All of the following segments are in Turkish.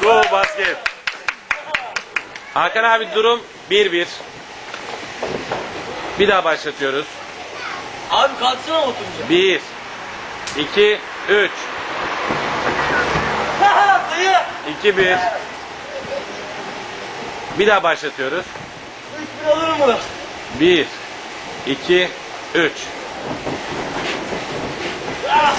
Go basket. Hakan abi durum 1-1. Bir daha başlatıyoruz. Abi kalksana oturunca. 1 2 3 Dayı. 2 1 Bir daha başlatıyoruz. 3 1 olur mu? 1 2 3 Ah!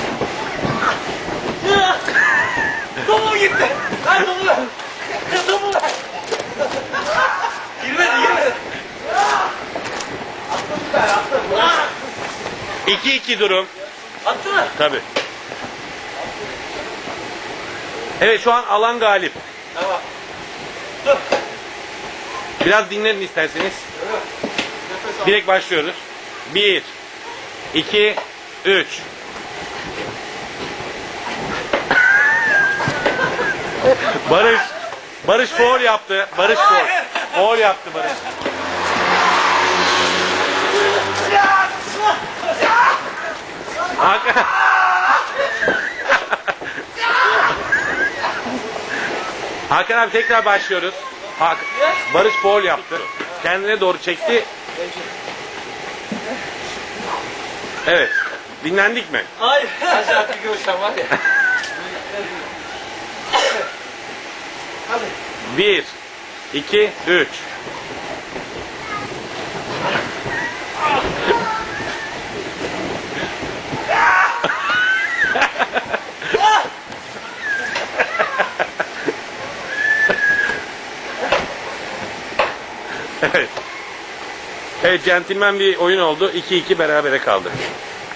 2 2 durum. Attı mı? Tabi. Evet şu an alan galip. Tamam. Dur. Biraz dinlenin isterseniz. Direkt başlıyoruz. 1 2 3 Barış Barış foul yaptı. Barış foul. Foul yaptı Barış. Hakan. Hakan abi tekrar başlıyoruz. Hak Barış foul yaptı. Kendine doğru çekti. Evet. Dinlendik mi? Hayır. Acayip bir görüşen var ya. Hadi. 1 2 3 Evet. Evet centilmen bir oyun oldu. 2-2 berabere kaldı.